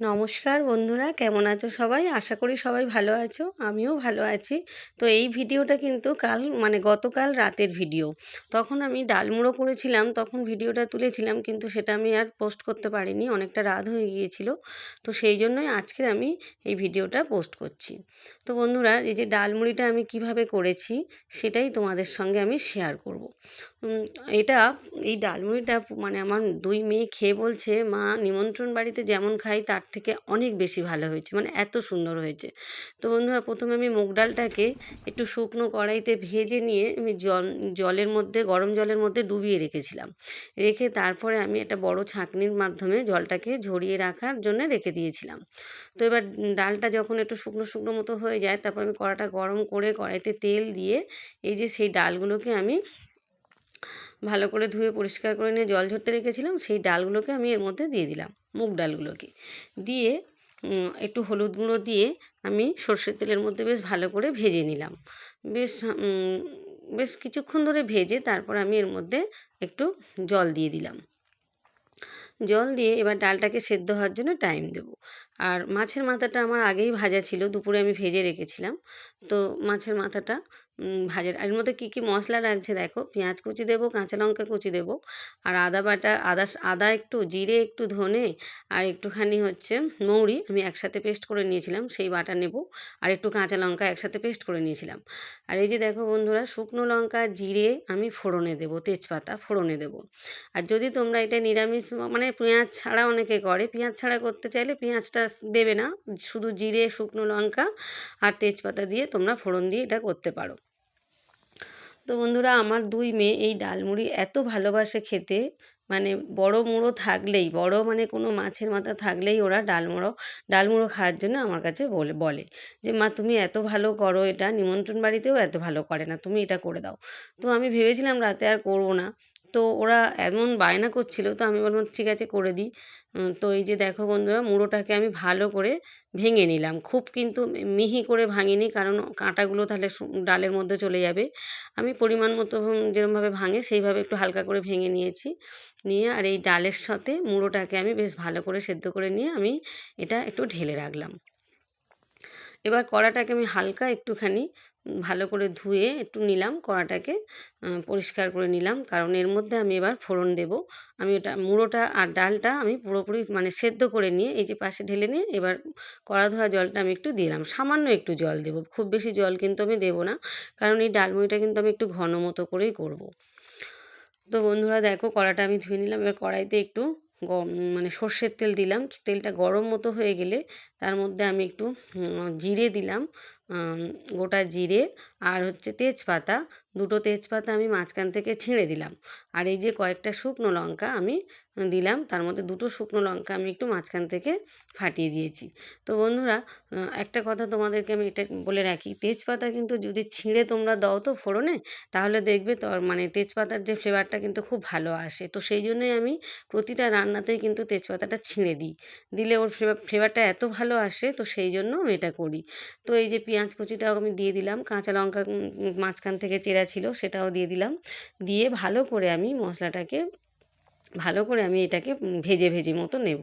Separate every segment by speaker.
Speaker 1: নমস্কার বন্ধুরা, কেমন আছো সবাই? আশা করি সবাই ভালো আছো, আমিও ভালো আছি। তো এই ভিডিওটা কিন্তু কাল মানে গতকাল রাতের ভিডিও। তখন আমি ডালমুড়ো করেছিলাম, তখন ভিডিওটা তুলেছিলাম, কিন্তু সেটা আমি আর পোস্ট করতে পারিনি, অনেকটা রাত হয়ে গিয়েছিল। তো সেই জন্যই আজকে আমি এই ভিডিওটা পোস্ট করছি। তো বন্ধুরা, এই যে ডালমুড়িটা আমি কীভাবে করেছি, সেটাই তোমাদের সঙ্গে আমি শেয়ার করব। এটা, এই ডালমুড়িটা মানে আমার দুই মেয়ে খেয়ে বলছে, মা নিমন্ত্রণ বাড়িতে যেমন খাই, তার থেকে অনেক বেশি ভালো হয়েছে মানে এত সুন্দর হয়েছে। তো বন্ধুরা, প্রথমে আমি মুগ ডালটাকে একটু শুকনো কড়াইতে ভেজে নিয়ে আমি জল, জলের মধ্যে, গরম জলের মধ্যে ডুবিয়ে রেখেছিলাম। রেখে তারপরে আমি একটা বড় ছাঁকনির মাধ্যমে জলটাকে ঝরিয়ে রাখার জন্য রেখে দিয়েছিলাম। তো এবার ডালটা যখন একটু শুকনো শুকনো মতো হয়ে যায়, তারপর আমি কড়াটা গরম করে কড়াইতে তেল দিয়ে এই যে সেই ডালগুলোকে আমি ভালো করে ধুয়ে পরিষ্কার করে নিয়ে জল ঝরতে রেখেছিলাম, সেই ডালগুলোকে আমি এর মধ্যে দিয়ে দিলাম, মুগ ডালগুলোকে। দিয়ে একটু হলুদ গুঁড়ো দিয়ে আমি সর্ষের তেলের মধ্যে বেশ ভালো করে ভেজে নিলাম। বেশ বেশ কিছুক্ষণ ধরে ভেজে তারপর আমি এর মধ্যে একটু জল দিয়ে দিলাম। জল দিয়ে এবার ডালটাকে সেদ্ধ হওয়ার জন্য টাইম দেব। আর মাছের মাথাটা আমার আগেই ভাজা ছিল, দুপুরে আমি ভেজে রেখেছিলাম। তো মাছের মাথাটা ভাজার এর মধ্যে কী কী মশলা লাগছে দেখো? পেঁয়াজ কুচি দেবো, কাঁচা লঙ্কা কুচি দেবো, আর আদা বাটা, আদা আদা একটু, জিরে একটু ধনে, আর একটুখানি হচ্ছে মৌরি আমি একসাথে পেস্ট করে নিয়েছিলাম, সেই বাটা নেব, আর একটু কাঁচা লঙ্কা একসাথে পেস্ট করে নিয়েছিলাম। আর এই যে দেখো বন্ধুরা, শুকনো লঙ্কা, জিরে আমি ফোড়নে দেবো, তেজপাতা ফোড়নে দেবো। আর যদি তোমরা এটা নিরামিষ মানে পেঁয়াজ ছাড়া অনেকে করে, পেঁয়াজ ছাড়া করতে চাইলে পেঁয়াজটা দেবে না, শুধু জিরে, শুকনো লঙ্কা আর তেজপাতা দিয়ে তোমরা ফোড়ন দিয়ে এটা করতে পারো। তো বন্ধুরা, আমার দুই মেয়ে, এই ডালমুড়ি এত ভালোবাসে খেতে। মানে বড় মুড়ো থাকলেই, বড় মানে কোনো মাছের মাথা থাকলেই ওরা ডালমুড়ো ডালমুড়ো খাওয়ার জন্য আমার কাছে বলে বলে যে, মা, তুমি এত ভালো করো এটা, নিমন্ত্রণ বাড়িতেও এত ভালো করে না, তুমি এটা করে দাও। তো আমি ভেবেছিলাম রাতে আর করব না। তো ওরা এমন বায়না করছিল, তো আমি বললাম, ঠিক আছে, করে দিই। তো এই যে দেখো বন্ধুরা, মুড়োটাকে আমি ভালো করে ভেঙে নিলাম। খুব কিন্তু মিহি করে ভাঙিনি, কারণ কাঁটাগুলো তাহলে ডালের মধ্যে চলে যাবে। আমি পরিমাণ মতো যেরমভাবে ভাঙে, সেইভাবে একটু হালকা করে ভেঙে নিয়েছি। নিয়ে আর এই ডালের সাথে মুড়োটাকে আমি বেশ ভালো করে সেদ্ধ করে নিয়ে আমি এটা একটু ঢেলে রাখলাম। এবার কড়াটাকে আমি হালকা একটুখানি ভালো করে ধুয়ে একটু নিলাম কড়াটাকে পরিষ্কার করে নিলাম। কারণ এর মধ্যে আমি এবার ফোড়ন দেব। আমি ওটা, মুড়োটা আর ডালটা আমি পুরোপুরি মানে সেদ্ধ করে নিয়ে এই যে পাশে ঢেলে নিয়ে এবার কড়া ধোয়া জলটা আমি একটু দিলাম। সামান্য একটু জল দেবো। খুব বেশি জল কিন্তু আমি দেবো না। কারণ এই ডালমুড়িটা কিন্তু আমি একটু ঘন মতো করেই করব। তো বন্ধুরা দেখো কড়াটা আমি ধুয়ে নিলাম। এবার কড়াইতে একটু মানে সর্ষের তেল দিলাম। তেলটা গরম মতো হয়ে গেলে তার মধ্যে আমি একটু জিরে দিলাম। গোটা জিরে আর হচ্ছে তেজপাতা দুটো তেজপাতা আমি মাঝখান থেকে ছিঁড়ে দিলাম। আর এই যে কয়েকটা শুকনো লঙ্কা আমি দিলাম, তার মধ্যে দুটো শুকনো লঙ্কা আমি একটু মাঝখান থেকে ফাটিয়ে দিয়েছি। তো বন্ধুরা একটা কথা তোমাদেরকে আমি এটা বলে রাখি, তেজপাতা কিন্তু যদি ছিঁড়ে তোমরা দাও তো ফোড়নে, তাহলে দেখবে তো মানে তেজপাতার যে ফ্লেভারটা কিন্তু খুব ভালো আসে। তো সেই জন্যই আমি প্রতিটা রান্নাতেই কিন্তু তেজপাতাটা ছিঁড়ে দিই। দিলে ওর ফ্লেভার, ফ্লেভারটা এত ভালো আসে, তো সেই জন্য আমি এটা করি। তো এই যে পেঁয়াজ কুচিটাও আমি দিয়ে দিলাম, কাঁচা লঙ্কা মাঝখান থেকে চেরা ছিল সেটাও দিয়ে দিলাম। দিয়ে ভালো করে আমি মশলাটাকে, ভালো করে আমি এটাকে ভেজে ভেজে মতো নেব।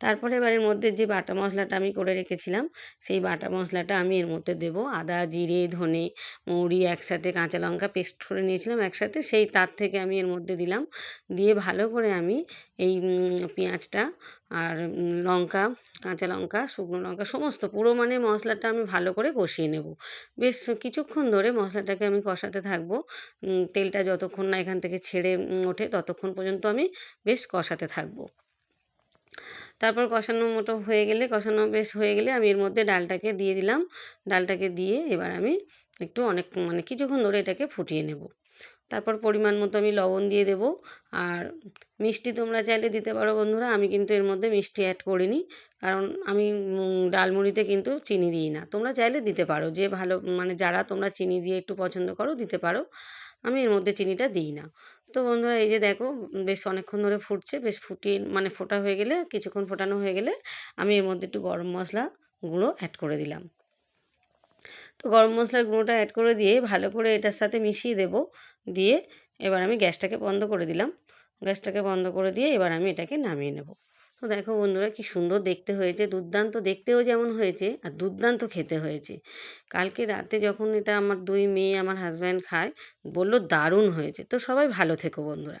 Speaker 1: তারপরে এবার এর মধ্যে যে বাটা মশলাটা আমি করে রেখেছিলাম, সেই বাটা মশলাটা আমি এর মধ্যে দেব। আদা, জিরে, ধনে, মৌরি একসাথে কাঁচা লঙ্কা পেস্ট করে নিয়েছিলাম একসাথে, সেই তার থেকে আমি এর মধ্যে দিলাম। দিয়ে ভালো করে আমি এই পেঁয়াজটা আর লঙ্কা, কাঁচা লঙ্কা, শুকনো লঙ্কা, সমস্ত পুরো মানে মশলাটা আমি ভালো করে কষিয়ে নেব। বেশ কিছুক্ষণ ধরে মশলাটাকে আমি কষাতে থাকব। তেলটা যতক্ষণ না এখান থেকে ছেড়ে ওঠে ততক্ষণ পর্যন্ত আমি বেশ কষাতে থাকব। তারপর কষানো মতো হয়ে গেলে, কষানো বেশ হয়ে গেলে আমি এর মধ্যে ডালটাকে দিয়ে দিলাম। ডালটাকে দিয়ে এবার আমি একটু অনেক মানে কিছুক্ষণ ধরে এটাকে ফুটিয়ে নেব। তারপর পরিমাণ মতো আমি লবণ দিয়ে দেবো। আর মিষ্টি তোমরা চাইলে দিতে পারো বন্ধুরা, আমি কিন্তু এর মধ্যে মিষ্টি অ্যাড করিনি। কারণ আমি ডালমুড়িতে কিন্তু চিনি দিই না। তোমরা চাইলে দিতে পারো, যে ভালো মানে যারা তোমরা চিনি দিয়ে একটু পছন্দ করো দিতে পারো। আমি এর মধ্যে চিনিটা দিই না। তো বন্ধুরা, এই যে দেখো, বেশ অনেকক্ষণ ধরে ফুটছে, বেশ ফুটিয়ে মানে ফোটা হয়ে গেলে, কিছুক্ষণ ফোটানো হয়ে গেলে আমি এর মধ্যে একটু গরম মশলা গুঁড়ো অ্যাড করে দিলাম। তো গরম মশলার গুঁড়োটা অ্যাড করে দিয়ে ভালো করে এটার সাথে মিশিয়ে দেব। দিয়ে এবার আমি গ্যাসটাকে বন্ধ করে দিলাম। গ্যাসটাকে বন্ধ করে দিয়ে এবার আমি এটাকে নামিয়ে নেব। তো দেখো বন্ধুরা কি সুন্দর দেখতে হয়েছে, দুর্দান্ত দেখতেও যেমন হয়েছে আর দুর্দান্ত খেতে হয়েছে। কালকে রাতে যখন এটা আমার দুই মেয়ে, আমার হাজব্যান্ড খায়, বলল দারুণ হয়েছে। তো সবাই ভালো থেকো বন্ধুরা।